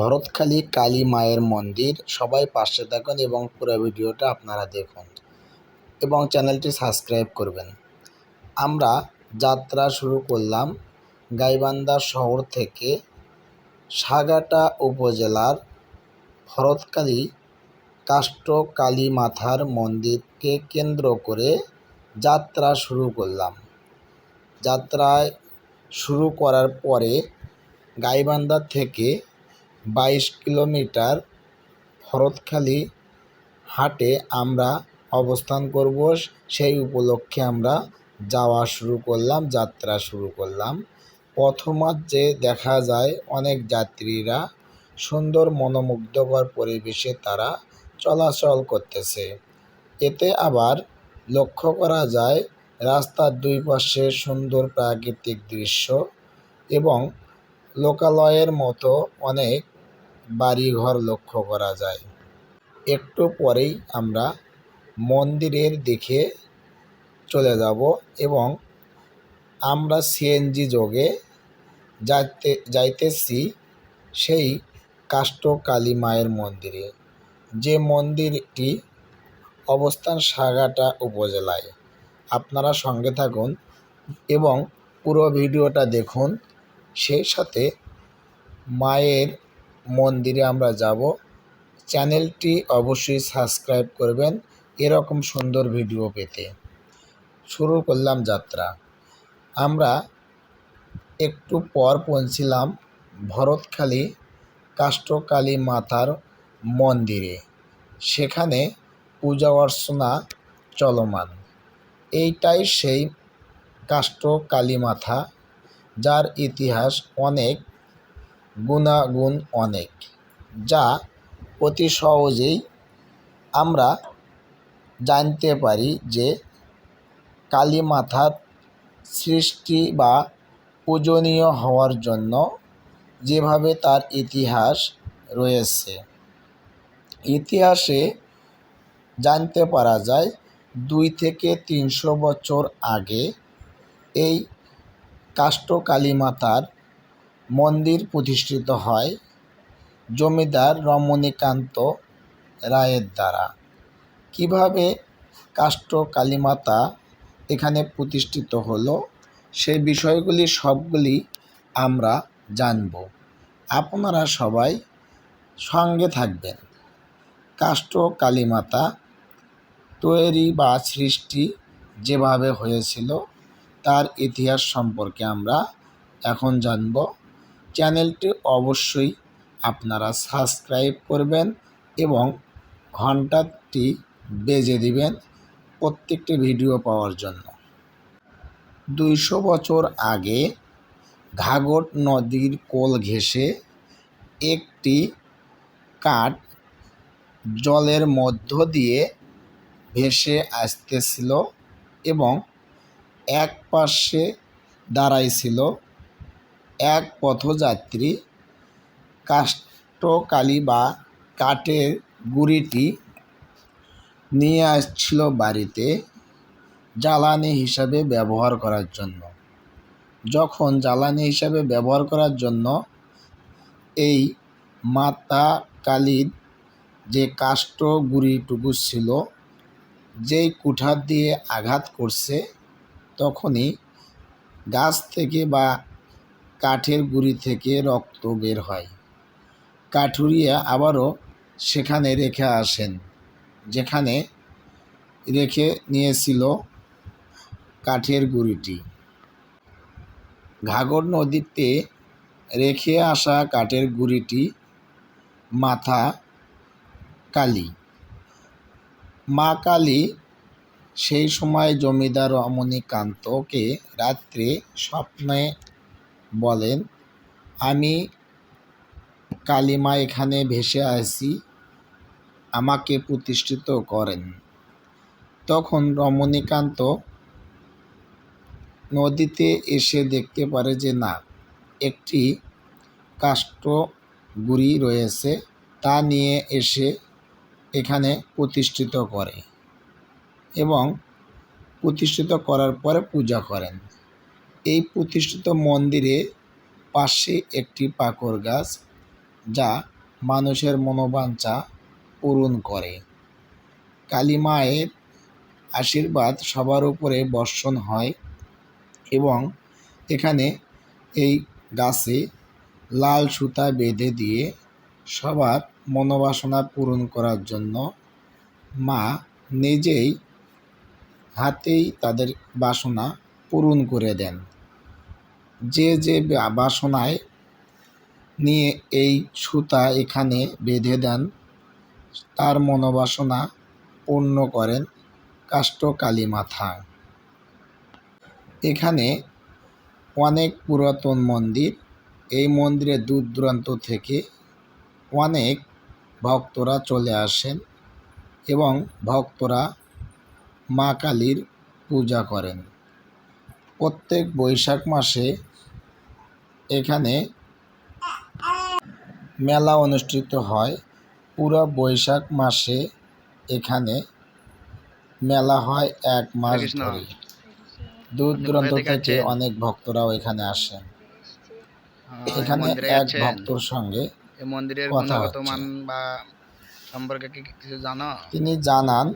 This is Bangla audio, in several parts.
ভরতখালী কালী মায়ের মন্দির। সবাই পাশে থাকুন এবং পুরো ভিডিওটা আপনারা দেখুন এবং চ্যানেলটি সাবস্ক্রাইব করবেন। আমরা যাত্রা শুরু করলাম গাইবান্ধা শহর থেকে সাগাটা উপজেলার ভরতখালী কাষ্ট কালী মাথার মন্দিরকে কেন্দ্র করে যাত্রা শুরু করলাম। যাত্রায় শুরু করার পরে গাইবান্ধা থেকে বাইশ কিলোমিটার ভরতখালী হাটে আমরা অবস্থান করব। সেই উপলক্ষে আমরা যাওয়া শুরু করলাম, যাত্রা শুরু করলাম। প্রথমার্ধে দেখা যায়, অনেক যাত্রীরা সুন্দর মনোমুগ্ধকর পরিবেশে তারা চলাচল করতেছে। এতে আবার লক্ষ্য করা যায়, রাস্তার দুই পাশে সুন্দর প্রাকৃতিক দৃশ্য এবং লোকালয়ের মতো অনেক বাড়িঘর লক্ষ্য করা যায়। একটু পরেই আমরা মন্দিরের দিকে চলে যাব এবং আমরা সিএনজি যোগে যাইতে, যাইতেছি সেই কাষ্ট কালী মায়ের মন্দিরে। যে মন্দিরটি অবস্থান সাগাটা উপজেলায়। আপনারা সঙ্গে থাকুন এবং পুরো ভিডিওটা দেখুন। সেই সাথে মায়ের মন্দিরে আমরা যাব। চ্যানেলটি অবশ্যই সাবস্ক্রাইব করবেন, এরকম সুন্দর ভিডিও পেতে। শুরু করলাম যাত্রা। আমরা একটু পর পৌঁছিলাম ভরতখালী কাষ্টকালী মাতার মন্দিরে। সেখানে পূজা অর্চনা চলমান। এইটাই সেই কাষ্ট কালী মাথা, যার ইতিহাস অনেক গুণাগুণ অনেক, যা অতি সহজেই আমরা জানতে পারি যে কালী মাথার সৃষ্টি বা পূজনীয় হওয়ার জন্য যেভাবে তার ইতিহাস রয়েছে। ইতিহাসে জানতে পারা যায়, দুই থেকে তিনশো বছর আগে এই কাষ্টকালী মাতার মন্দির প্রতিষ্ঠিত হয় জমিদার রমণীকান্ত রায়ের দ্বারা। কীভাবে কাষ্ট কালীমাতা এখানে প্রতিষ্ঠিত হলো সেই বিষয়গুলি সবগুলি আমরা জানব। আপনারা সবাই সঙ্গে থাকবেন। কাষ্ট কালীমাতা তৈরি বা সৃষ্টি যেভাবে হয়েছিল, তার ইতিহাস সম্পর্কে আমরা এখন জানব। চ্যানেলটি অবশ্যই আপনারা সাবস্ক্রাইব করবেন এবং ঘন্টাটি বেজে দিবেন প্রত্যেকটি ভিডিও পাওয়ার জন্য। দুইশো বছর আগে ঘাগট নদীর কোল ঘেঁষে একটি কাঠ জলের মধ্য দিয়ে ভেসে আসতেছিল এবং এক পাশে দাঁড়াইছিল এক পথযাত্রী কাষ্ঠকালি বা কাঠের গুঁড়িটি নিয়ে আসছিল বাড়িতে জ্বালানি হিসাবে ব্যবহার করার জন্য। যখন জ্বালানি হিসাবে ব্যবহার করার জন্য এই মাতা কালীর যে কাষ্ঠ গুঁড়িটুকু ছিল, যেই কুঠার দিয়ে আঘাত করছে, তখনই গাছ থেকে বা কাঠের গুঁড়ি থেকে রক্ত বের হয়। কাঠুরিয়া আবারও সেখানে রেখে আসেন, যেখানে রেখে নিয়েছিল কাঠের গুঁড়িটি। ঘাগর নদীতে রেখে আসা কাঠের গুঁড়িটি মাথা কালী। মা কালী সেই সময় জমিদার রমণীকান্তকে রাত্রে স্বপ্নে বলেন, আমি কালিমা এখানে ভেসে আসি, আমাকে প্রতিষ্ঠিত করেন। তখন রমণীকান্ত নদীতে এসে দেখতে পারে যে, না, একটি কাষ্ঠ গুড়ি রয়েছে, তা নিয়ে এসে এখানে প্রতিষ্ঠিত করে। এবং প্রতিষ্ঠিত করার পরে পূজা করেন। এই প্রতিষ্ঠিত মন্দিরে পাশে একটি পাকড় গাছ যা মানুষের মনোবাঞ্ছা পূরণ করে। কালী মায়ের আশীর্বাদ সবার উপরে বর্ষণ হয় এবং এখানে এই গাছে লাল সুতা বেঁধে দিয়ে সবার মনোবাসনা পূরণ করার জন্য মা নিজেই হাতেই তাদের বাসনা পূরণ করে দেন। যে যে বাসনায় নিয়ে এই সুতা এখানে বেঁধে দেন, তার মনোবাসনা পূর্ণ করেন কাষ্ঠকালী মাথা। এখানে অনেক পুরাতন মন্দির, এই মন্দিরে দূর দূরান্ত থেকে অনেক ভক্তরা চলে আসেন এবং ভক্তরা মা কালীর পূজা করেন। প্রত্যেক বৈশাখ মাসে এখানে মেলা অনুষ্ঠিত হয়। পুরো বৈশাখ মাসে এখানে মেলা হয় এক মাস ধরে। দূর দূরান্ত থেকে অনেক ভক্তরাও এখানে আসেন। এখানে এক ভক্তর সঙ্গে মন্দিরের। মান বা সম্পর্কে কি কিছু জানো? তিনি জানান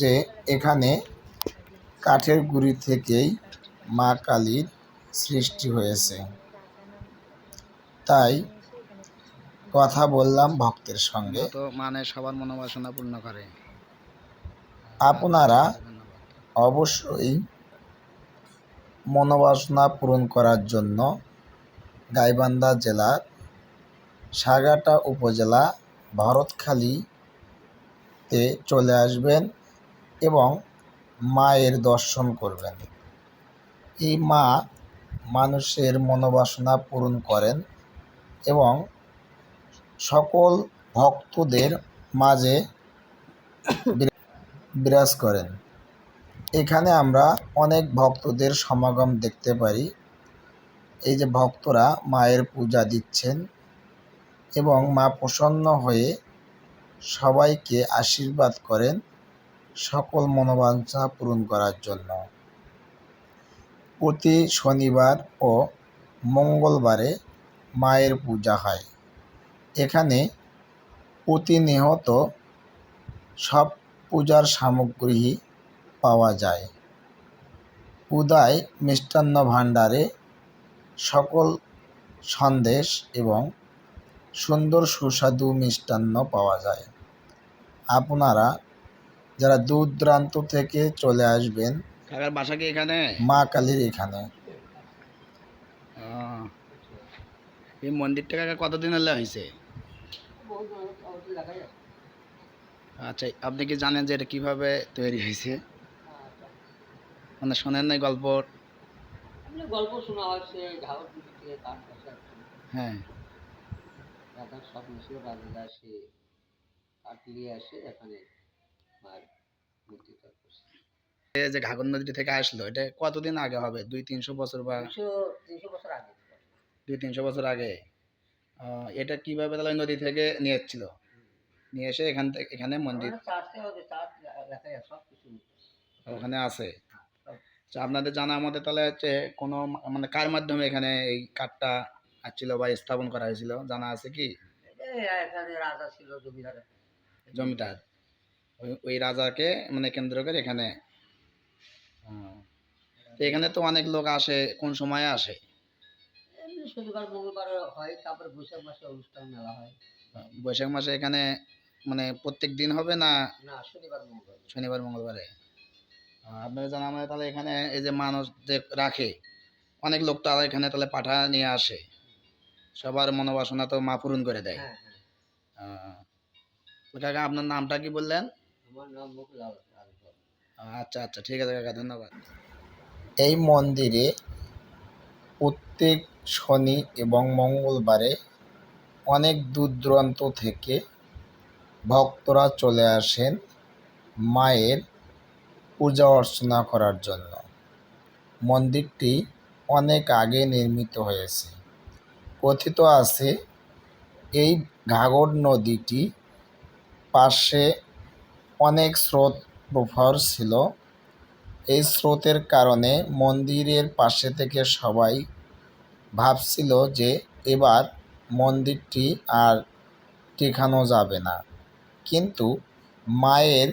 যে এখানে কাঠের গুড়ি থেকেই মা কালীর সৃষ্টি হয়েছে। তাই কথা বললাম ভক্তের সঙ্গে। তো মানে সবার মনোবাসনা পূর্ণ করে। আপনারা অবশ্যই মনোবাসনা পূরণ করার জন্য গাইবান্ধা জেলার সাগাটা উপজেলা ভরতখালীতে চলে আসবেন এবং মায়ের দর্শন করবেন। এই মা মানুষের মনোবাসনা পূরণ করেন। এবং সকল ভক্তদের মাঝে বিরা- বিরাজ করেন। এখানে আমরা অনেক ভক্তদের সমাগম দেখতে পারি। এই যে ভক্তরা মায়ের পূজা দিচ্ছেন এবং মা প্রসন্ন হয়ে সবাইকে আশীর্বাদ করেন সকল মনোবাঞ্ছা পূরণ করার জন্য। প্রতি শনিবার ও মঙ্গলবারে মায়ের পূজা হয়। এখানে প্রতিনিয়ত সব পূজার সামগ্রী পাওয়া যায়। উদয় মিষ্টান্ন ভাণ্ডারে সকল সন্দেশ এবং সুন্দর সুস্বাদু মিষ্টান্ন পাওয়া যায়। আপনারা যারা দূর দূরান্ত থেকে চলে আসবেন মা কালীর এখানে। এই মন্দিরটা কাকা কতদিন হলে হয়েছে? আচ্ছা আপনি কি জানেন যে এটা কীভাবে তৈরি হয়েছে? মানে শোনেন নাই গল্প। গল্প শোনা বসার হ্যাঁ। রাজার স্বপ্ন ছিল রাজারা সে কাঠ নিয়ে আসে এখানে মায়ের মূর্তি এই যে ঘাগর নদী থেকে আসলো এটা কতদিন আগে হবে? দুই তিনশো বছর বা তিনশো বছর আগে। দুই তিনশো বছর আগে এটা কীভাবে তাহলে নদী থেকে নিয়ে এসেছিল? নিয়ে এসে এখান থেকে এখানে মন্দির আমাদের ওখানে আছে। আচ্ছা, আপনাদের জানা মতে তাহলে হচ্ছে কোনো মানে কার মাধ্যমে এখানে এই কাঠটা আসছিল বা স্থাপন করা হয়েছিল? জানা আছে কি? রাজা ছিল জমিদার। জমিদার। ওই রাজাকে মানে কেন্দ্র করে এখানে তো এখানে তো অনেক লোক আসে কোন সময়ে আসে? শনিবার মঙ্গলবার হয় তারপরে বৈশাখ মাসে অনুষ্ঠান মেলা হয়। বৈশাখ মাসে এখানে মানে প্রত্যেক দিন হবে না না শনিবার মঙ্গলবার। শনিবার মঙ্গলবারে? আহ, আপনাদের জানা মানে তাহলে এখানে এই যে মানুষ যে রাখে অনেক লোক তারা এখানে তাহলে পাঠা নিয়ে আসে। সবার মনোবাসনা তো মা পূরণ করে দেয়। হ্যাঁ হ্যাঁ। কাকা আপনার নামটা কি বললেন? আমার নাম আচ্ছা আচ্ছা ঠিক আছে কাকা ধন্যবাদ। এই মন্দিরে প্রত্যেক শনি এবং মঙ্গলবারে অনেক দূর দূরান্ত থেকে ভক্তরা চলে আসেন মায়ের পূজা অর্চনা করার জন্য। মন্দিরটি অনেক আগে নির্মিত হয়েছে। কথিত আছে, এই ঘাগর নদীটি পাশে অনেক স্রোত প্রফর ছিল। এই স্রোতের কারণে মন্দিরের পাশে থেকে সবাই ভাবছিল যে এবার মন্দিরটি আর টেকানো যাবে না। কিন্তু মায়ের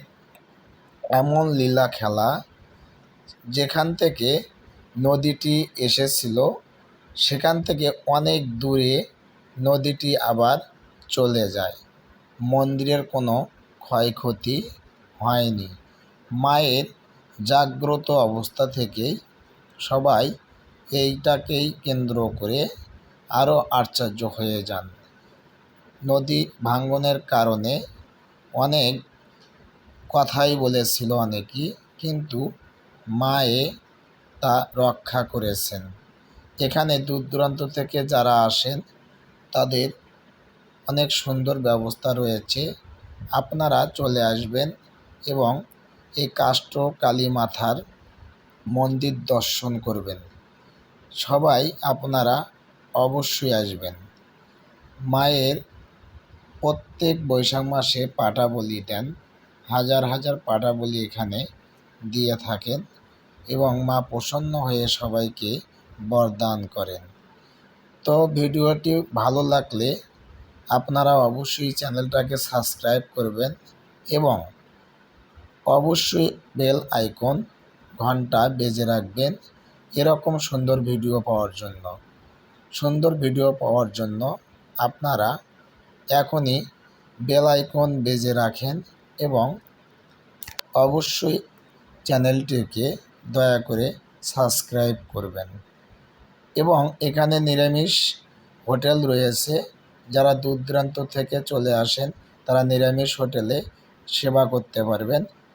এমন লীলা খেলা যেখান থেকে নদীটি এসেছিল, সেখান থেকে অনেক দূরে নদীটি আবার চলে যায়। মন্দিরের কোনো ক্ষয়ক্ষতি হয়নি। মায়ের জাগ্রত অবস্থা থেকেই সবাই এইটাকেই কেন্দ্র করে আরও আশ্চর্য হয়ে যান। নদী ভাঙ্গনের কারণে অনেক কথাই বলেছিল অনেকেই, কিন্তু মায়ে তা রক্ষা করেছেন। এখানে দূর দূরান্ত থেকে যারা আসেন, তাদের অনেক সুন্দর ব্যবস্থা রয়েছে। আপনারা চলে আসবেন এবং এই কাষ্ট কালী মাথার মন্দির দর্শন করবেন। সবাই আপনারা অবশ্যই আসবেন। মায়ের প্রত্যেক বৈশাখ মাসে পাটা বলি দেন। হাজার হাজার পাটা বলি এখানে দিয়ে থাকেন এবং মা প্রসন্ন হয়ে সবাইকে বরদান করেন। তো ভিডিওটি ভালো লাগলে আপনারা অবশ্যই চ্যানেলটাকে সাবস্ক্রাইব করবেন এবং অবশ্যই বেল আইকন ঘণ্টা বেজে রাখবেন এরকম সুন্দর ভিডিও পাওয়ার জন্য। সুন্দর ভিডিও পাওয়ার জন্য আপনারা এখনই বেল আইকন বেজে রাখেন এবং অবশ্যই চ্যানেলটিকে দয়া করে সাবস্ক্রাইব করবেন। এবং এখানে নিরামিষ হোটেল রয়েছে। যারা দূর দূরান্ত থেকে চলে আসেন, তারা নিরামিষ হোটেলে সেবা করতে পারবেন।